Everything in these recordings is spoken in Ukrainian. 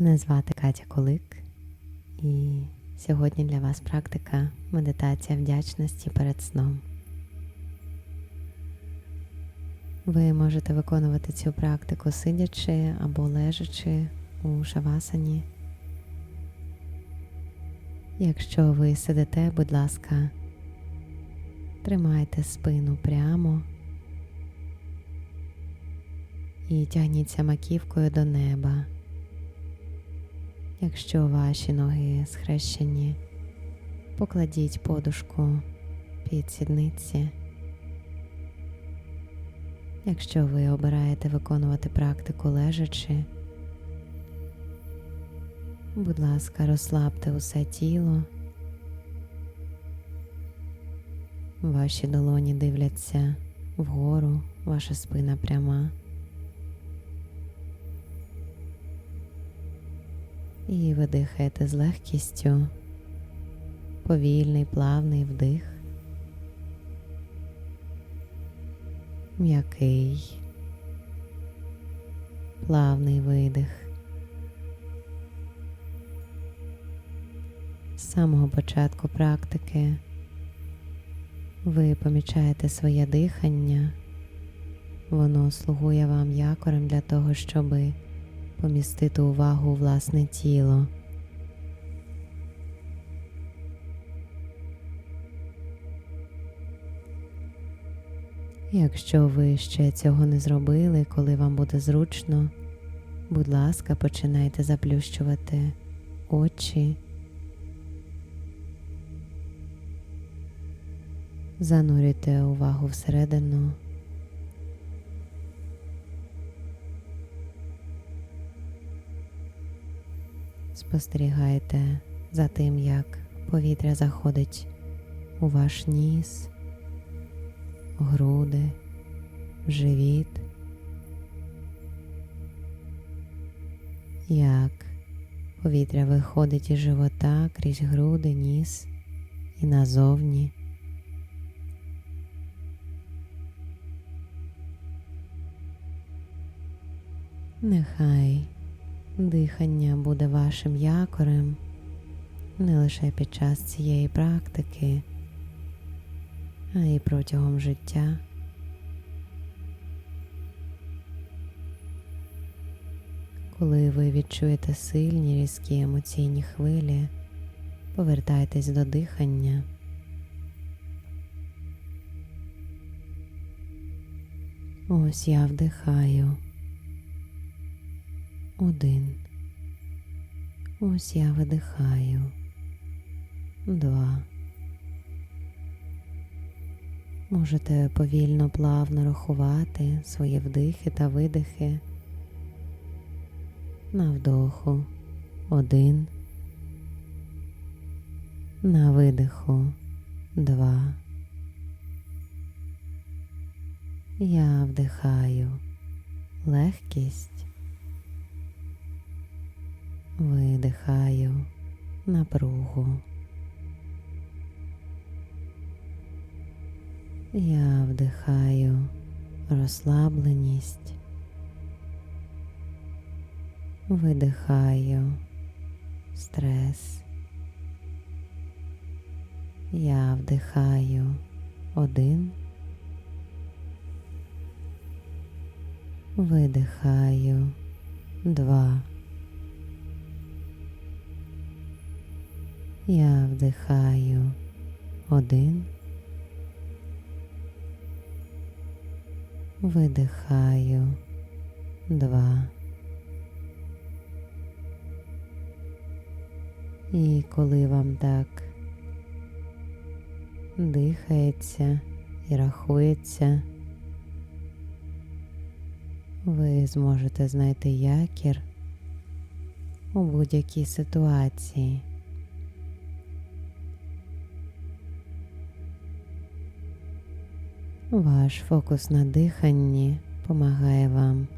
Мене звати Катя Колик, і сьогодні для вас практика медитація вдячності перед сном. Ви можете виконувати цю практику сидячи або лежачи у шавасані. Якщо ви сидите, будь ласка, тримайте спину прямо і тягніться маківкою до неба. Якщо ваші ноги схрещені, покладіть подушку під сідниці. Якщо ви обираєте виконувати практику лежачи, будь ласка, розслабте усе тіло. Ваші долоні дивляться вгору, ваша спина пряма. І ви дихаєте з легкістю, повільний, плавний вдих, м'який, плавний видих. З самого початку практики ви помічаєте своє дихання, воно слугує вам якорем для того, щоби помістити увагу у власне тіло. Якщо ви ще цього не зробили, коли вам буде зручно, будь ласка, починайте заплющувати очі, занурюйте увагу всередину. Спостерігайте за тим, як повітря заходить у ваш ніс, груди, живіт, як повітря виходить із живота крізь груди, ніс і назовні. Нехай Дихання буде вашим якорем не лише під час цієї практики, а й протягом життя. Коли ви відчуєте сильні різкі емоційні хвилі, повертайтесь до дихання. Ось я вдихаю. Один. Ось я видихаю. Два. Можете повільно плавно рахувати свої вдихи та видихи. На вдоху один. На видиху два. Я вдихаю легкість. Видихаю напругу. Я вдихаю розслабленість, видихаю стрес. Я вдихаю один, видихаю два. Я вдихаю один, видихаю два. І коли вам так дихається і рахується, ви зможете знайти якір у будь-якій ситуації. Ваш фокус на диханні помагає вам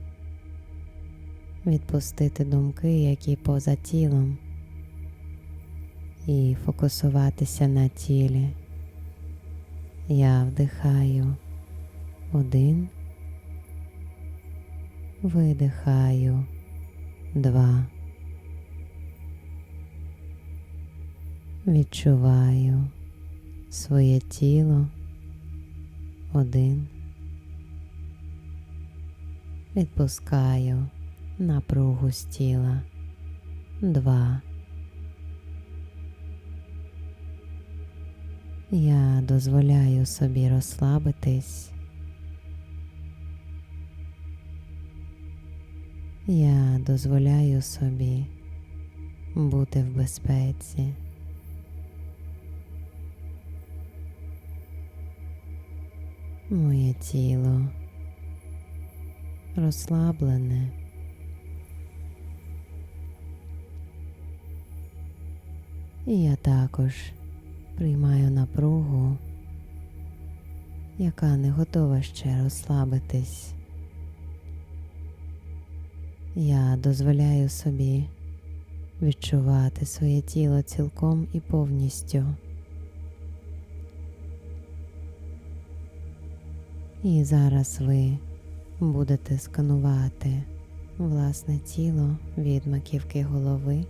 відпустити думки, які поза тілом, і фокусуватися на тілі. Я вдихаю один, видихаю два. Відчуваю своє тіло один. Відпускаю напругу з тіла два. Я дозволяю собі розслабитись. Я дозволяю собі бути в безпеці. Моє тіло розслаблене. І я також приймаю напругу, яка не готова ще розслабитись. Я дозволяю собі відчувати своє тіло цілком і повністю. І зараз ви будете сканувати власне тіло від маківки голови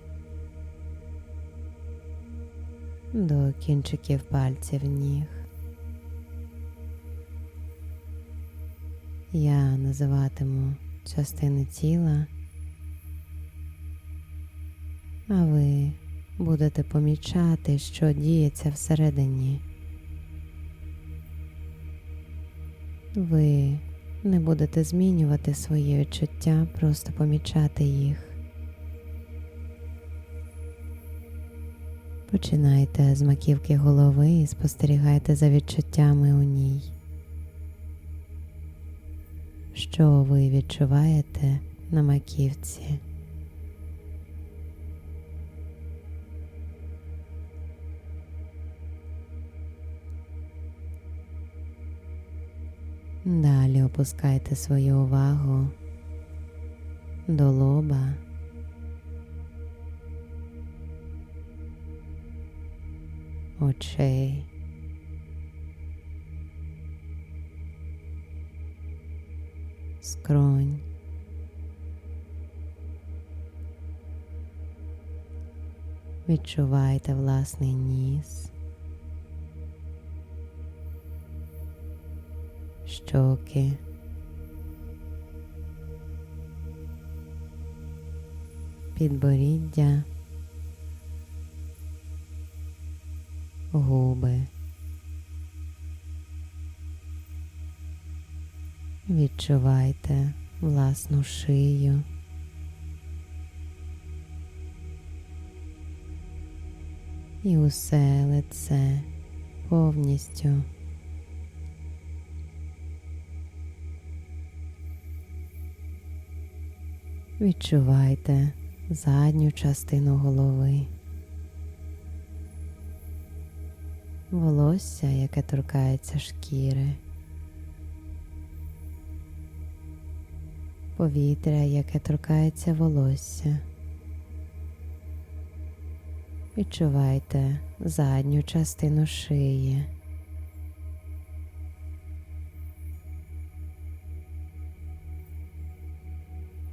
до кінчиків пальців ніг. Я називатиму частини тіла, а ви будете помічати, що діється всередині. Ви не будете змінювати свої відчуття, просто помічати їх. Починайте з маківки голови і спостерігайте за відчуттями у ній. Що ви відчуваєте на маківці? Далі опускайте свою увагу до лоба. Очей. Скронь. Відчувайте власний ніс. Щоки. Підборіддя, губи. Відчувайте власну шию. І усе лице повністю. Відчувайте задню частину голови, волосся, яке торкається шкіри, повітря, яке торкається волосся. Відчувайте задню частину шиї.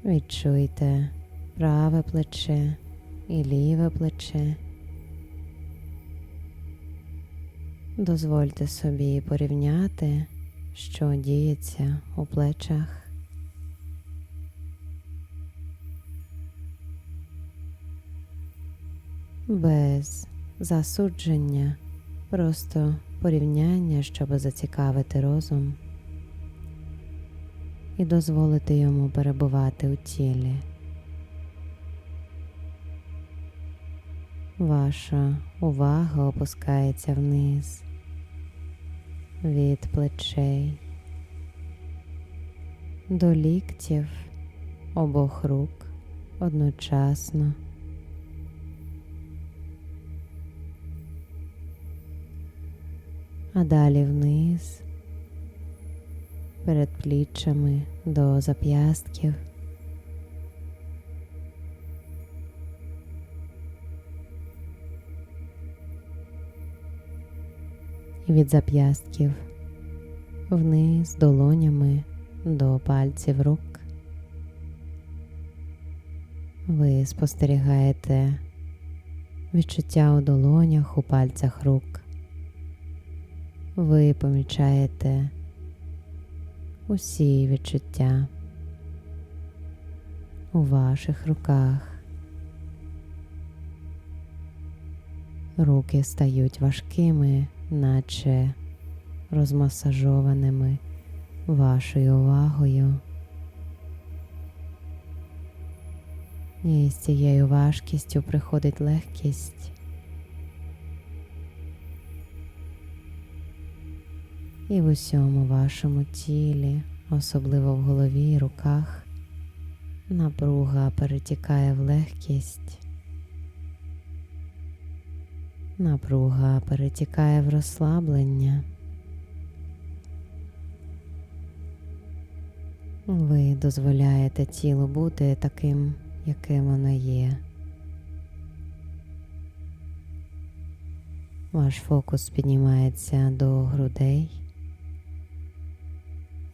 Відчуйте праве плече і ліве плече. Дозвольте собі порівняти, що діється у плечах. Без засудження, просто порівняння, щоб зацікавити розум і дозволити йому перебувати у тілі. Ваша увага опускається вниз від плечей до ліктів обох рук одночасно. А далі вниз перед пліччями до зап'ястків. І від зап'ястків вниз долонями до пальців рук. Ви спостерігаєте відчуття у долонях, у пальцях рук. Ви помічаєте усі відчуття у ваших руках. Руки стають важкими, наче розмасажованими вашою увагою. І з цією важкістю приходить легкість. І в усьому вашому тілі, особливо в голові і руках, напруга перетікає в легкість. Напруга перетікає в розслаблення. Ви дозволяєте тілу бути таким, яким воно є. Ваш фокус піднімається до грудей,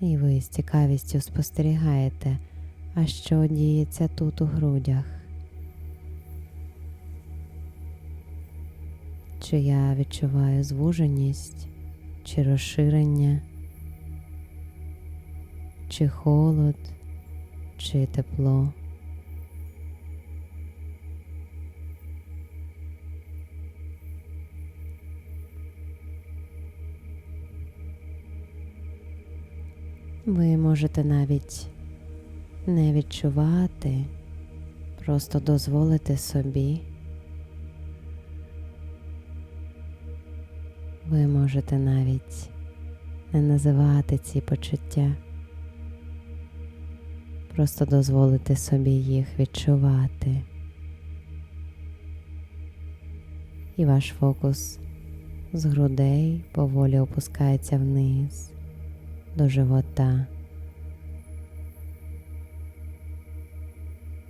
і ви з цікавістю спостерігаєте, а що діється тут у грудях. Чи я відчуваю звуженість, чи розширення, чи холод, чи тепло. Ви можете навіть не відчувати, просто дозволити собі. Ви можете навіть не називати ці почуття, просто дозволити собі їх відчувати. І ваш фокус з грудей поволі опускається вниз до живота.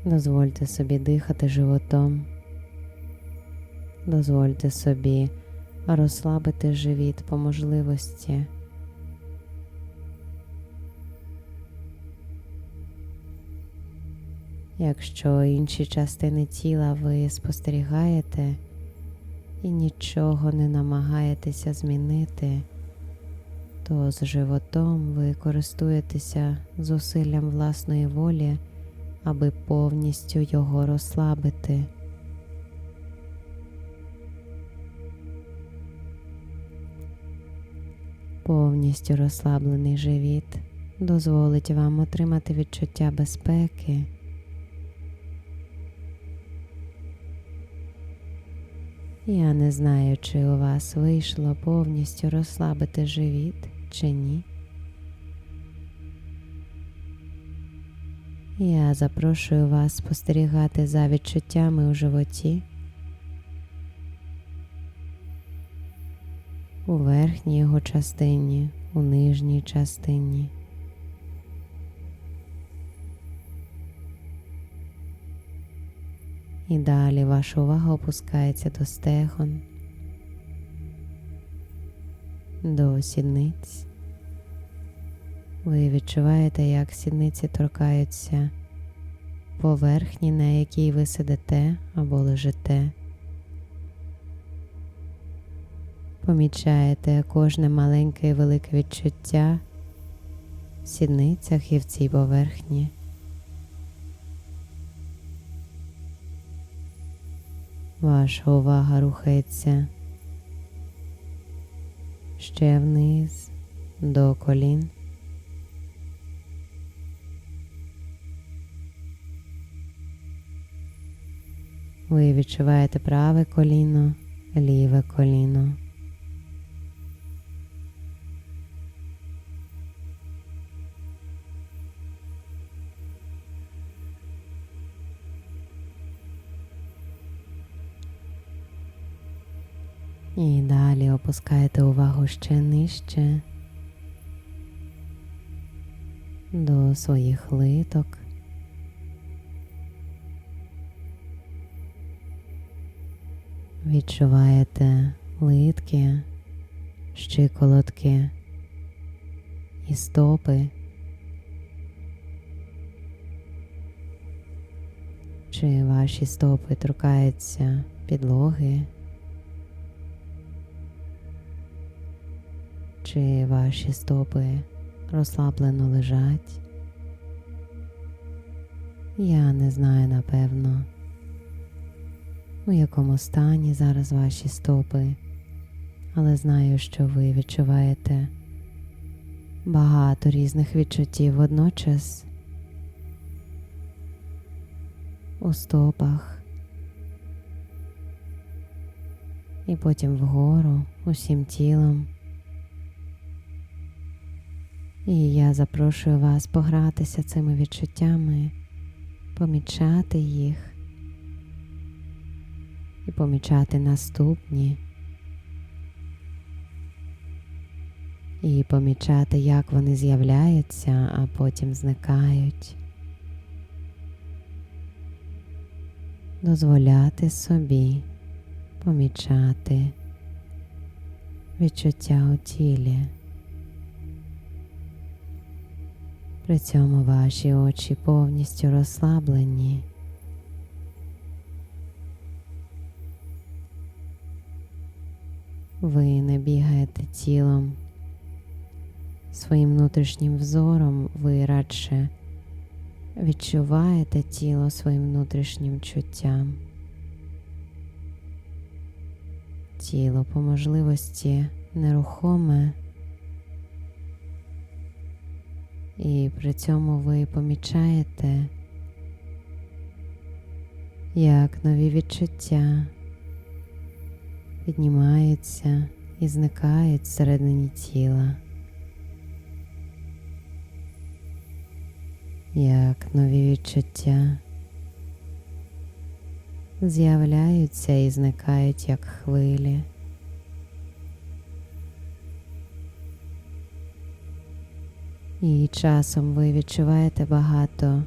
Дозвольте собі дихати животом, дозвольте собі розслабити живіт по можливості. Якщо інші частини тіла ви спостерігаєте і нічого не намагаєтеся змінити, то з животом ви користуєтеся зусиллям власної волі, аби повністю його розслабити. Повністю розслаблений живіт дозволить вам отримати відчуття безпеки. Я не знаю, чи у вас вийшло повністю розслабити живіт чи ні. Я запрошую вас спостерігати за відчуттями у животі. у верхній його частині, у нижній частині. І далі ваша увага опускається до стегон, до сідниць. Ви відчуваєте, як сідниці торкаються поверхні, на якій ви сидите або лежите. Помічаєте кожне маленьке і велике відчуття в сідницях і в цій поверхні. Ваша увага рухається ще вниз до колін. Ви відчуваєте праве коліно, ліве коліно. Далі опускаєте увагу ще нижче до своїх литок. Відчуваєте литки, щиколотки і стопи. Чи ваші стопи торкаються підлоги. Чи ваші стопи розслаблено лежать? Я не знаю напевно, у якому стані зараз ваші стопи, але знаю, що ви відчуваєте багато різних відчуттів водночас у стопах і потім вгору усім тілом. І я запрошую вас погратися цими відчуттями, помічати їх і помічати наступні. І помічати, як вони з'являються, а потім зникають. Дозволяти собі помічати відчуття у тілі. При цьому ваші очі повністю розслаблені. Ви не бігаєте тілом своїм внутрішнім взором, ви радше відчуваєте тіло своїм внутрішнім чуттям. Тіло по можливості нерухоме. І при цьому ви помічаєте, як нові відчуття піднімаються і зникають всередині тіла, як нові відчуття з'являються і зникають як хвилі. І часом ви відчуваєте багато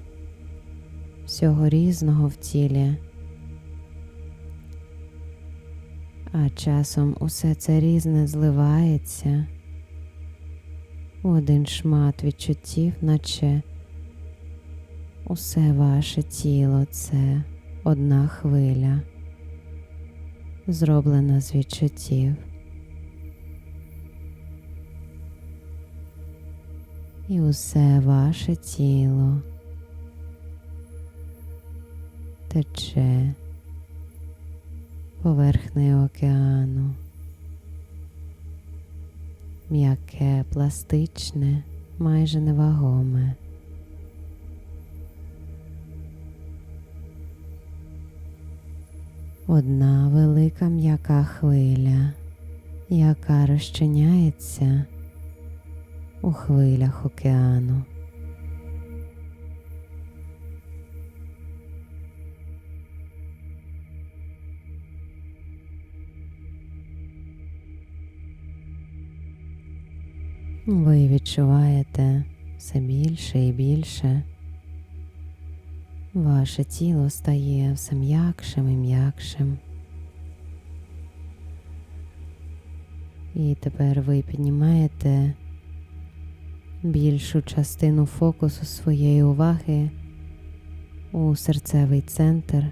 всього різного в тілі, а часом усе це різне зливається у один шмат відчуттів, наче усе ваше тіло це одна хвиля, зроблена з відчуттів. І усе ваше тіло тече поверхнею океану, м'яке, пластичне, майже невагоме. Одна велика м'яка хвиля, яка розчиняється у хвилях океану. Ви відчуваєте все більше і більше. Ваше тіло стає все м'якшим і м'якшим. І тепер ви піднімаєте більшу частину фокусу своєї уваги у серцевий центр.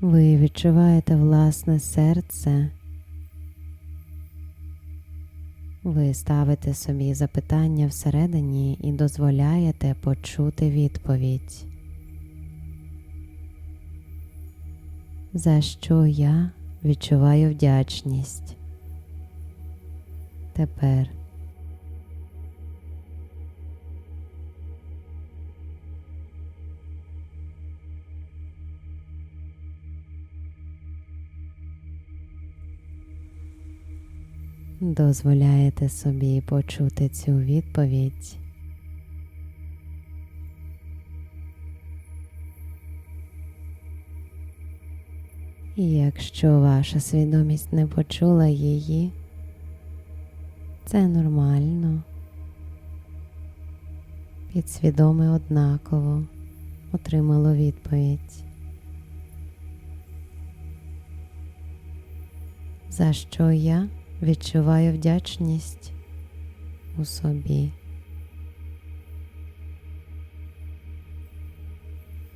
Ви відчуваєте власне серце. Ви ставите собі запитання всередині і дозволяєте почути відповідь. За що я відчуваю вдячність. Тепер дозволяєте собі почути цю відповідь. І якщо ваша свідомість не почула її, це нормально. Підсвідоме однаково отримало відповідь. За що я відчуваю вдячність у собі.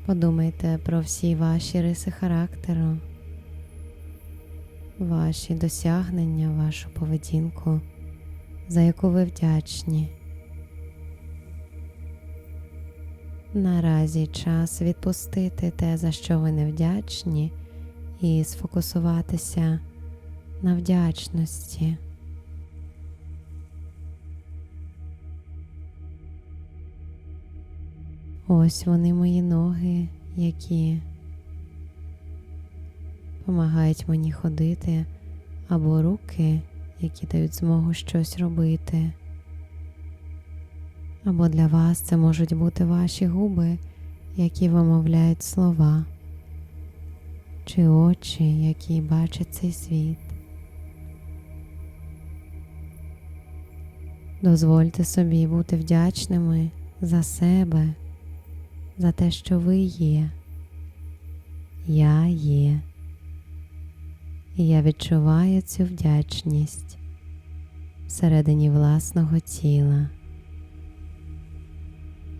Подумайте про всі ваші риси характеру, ваші досягнення, вашу поведінку, за яку ви вдячні. Наразі час відпустити те, за що ви не вдячні, і сфокусуватися на вдячності. Ось вони мої ноги, які допомагають мені ходити, або руки, які дають змогу щось робити. Або для вас це можуть бути ваші губи, які вимовляють слова, чи очі, які бачать цей світ. Дозвольте собі бути вдячними за себе, за те, що ви є. Я є. І я відчуваю цю вдячність всередині власного тіла.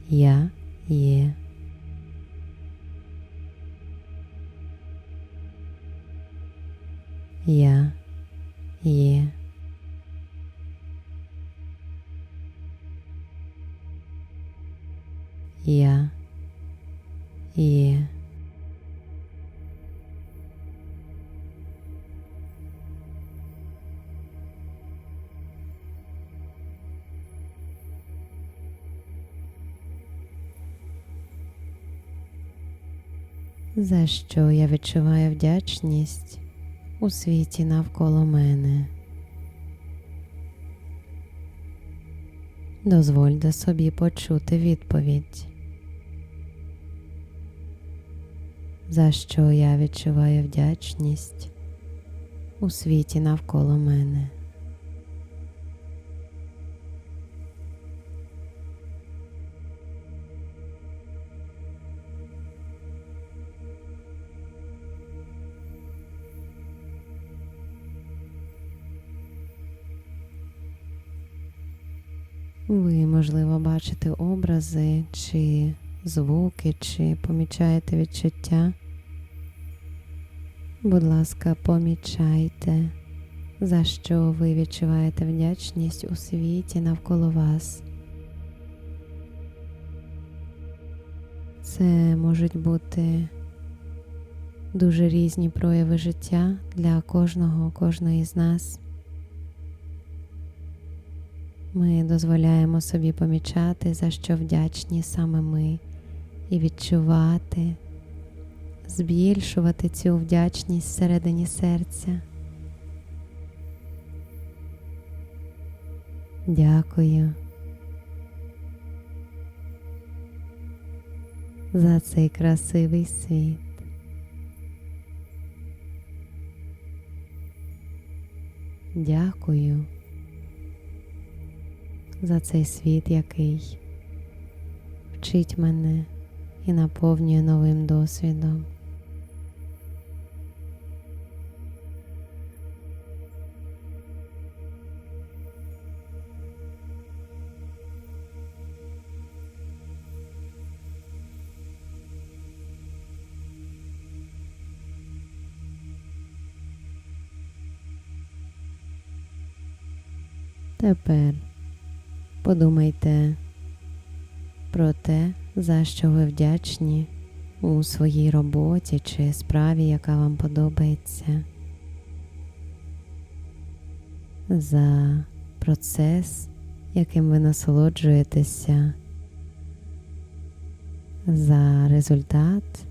Я є. Я є. Я є. За що я відчуваю вдячність у світі навколо мене. Дозвольте собі почути відповідь. За що я відчуваю вдячність у світі навколо мене. Ви, можливо, бачите образи, чи звуки, чи помічаєте відчуття. Будь ласка, помічайте, за що ви відчуваєте вдячність у світі навколо вас. Це можуть бути дуже різні прояви життя для кожного, кожної з нас. Ми дозволяємо собі помічати, за що вдячні саме ми, і відчувати, збільшувати цю вдячність всередині серця. Дякую за цей красивий світ. Дякую за цей світ, який вчить мене і наповнює новим досвідом. Тепер Подумайте про те, за що ви вдячні у своїй роботі чи справі, яка вам подобається, за процес, яким ви насолоджуєтеся, за результат,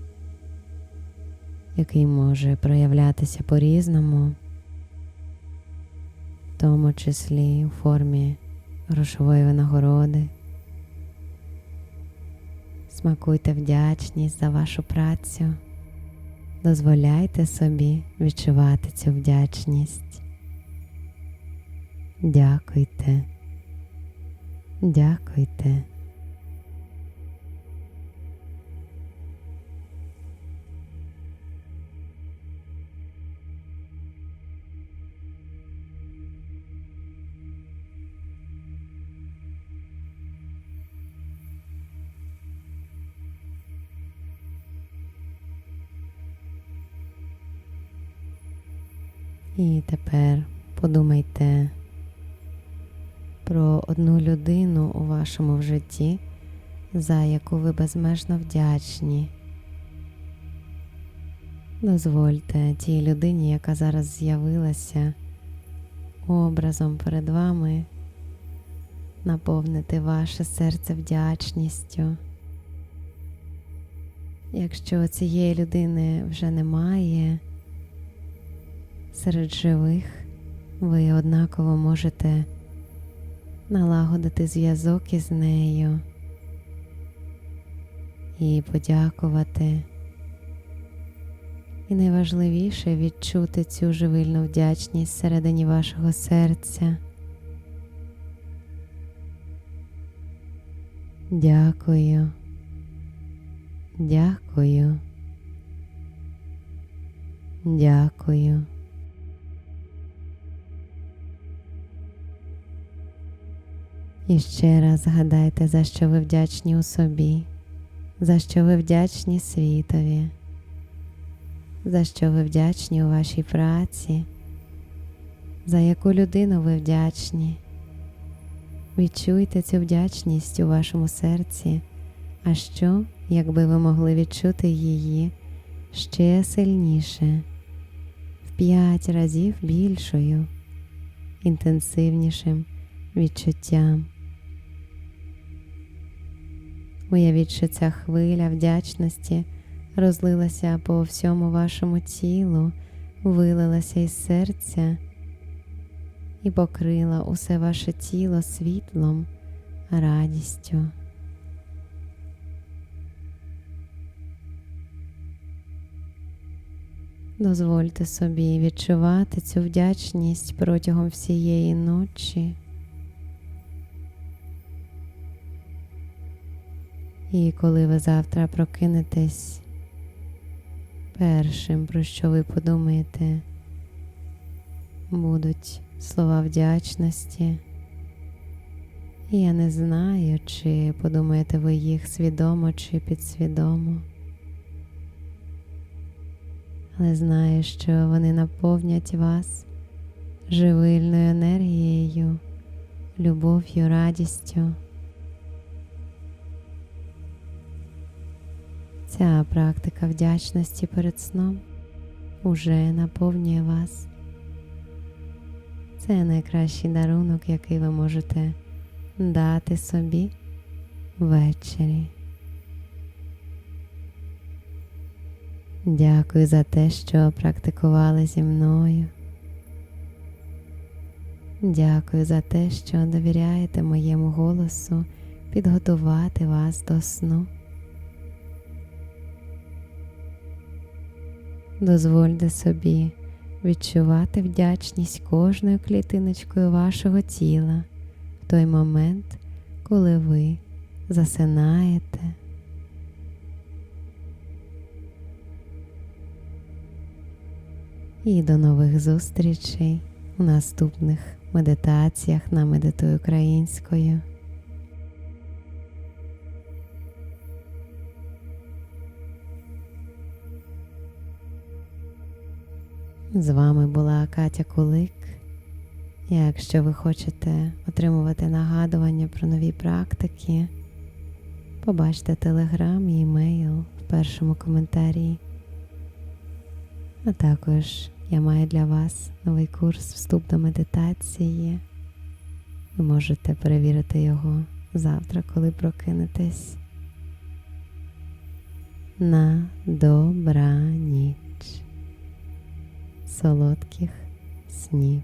який може проявлятися по-різному, в тому числі у формі грошової винагороди. Смакуйте вдячність за вашу працю. Дозволяйте собі відчувати цю вдячність. Дякуйте. Дякуйте. І тепер подумайте про одну людину у вашому в житті, за яку ви безмежно вдячні. Дозвольте тій людині, яка зараз з'явилася образом перед вами, наповнити ваше серце вдячністю. Якщо цієї людини вже немає серед живих, ви однаково можете налагодити зв'язок із нею і подякувати. І найважливіше відчути цю живильну вдячність всередині вашого серця. Дякую. Дякую. Дякую. І ще раз згадайте, за що ви вдячні у собі, за що ви вдячні світові, за що ви вдячні у вашій праці, за яку людину ви вдячні. Відчуйте цю вдячність у вашому серці, а що, якби ви могли відчути її ще сильніше, в п'ять разів більшою, інтенсивнішим відчуттям. Уявіть, що ця хвиля вдячності розлилася по всьому вашому тілу, вилилася із серця і покрила усе ваше тіло світлом, радістю. Дозвольте собі відчувати цю вдячність протягом всієї ночі. І коли ви завтра прокинетесь, першим, про що ви подумаєте, будуть слова вдячності. Я не знаю, чи подумаєте ви їх свідомо чи підсвідомо, але знаю, що вони наповнять вас живильною енергією, любов'ю, радістю. Ця практика вдячності перед сном уже наповнює вас. Це найкращий дарунок, який ви можете дати собі ввечері. Дякую за те, що практикували зі мною. Дякую за те, що довіряєте моєму голосу підготувати вас до сну. Дозвольте собі відчувати вдячність кожною клітиночкою вашого тіла в той момент, коли ви засинаєте. І до нових зустрічей у наступних медитаціях на медитуй українською. З вами була Катя Кулик. Якщо ви хочете отримувати нагадування про нові практики, побачте телеграм і емейл в першому коментарі. А також я маю для вас новий курс вступ до медитації. Ви можете перевірити його завтра, коли прокинетесь. На добраніч солодких снів.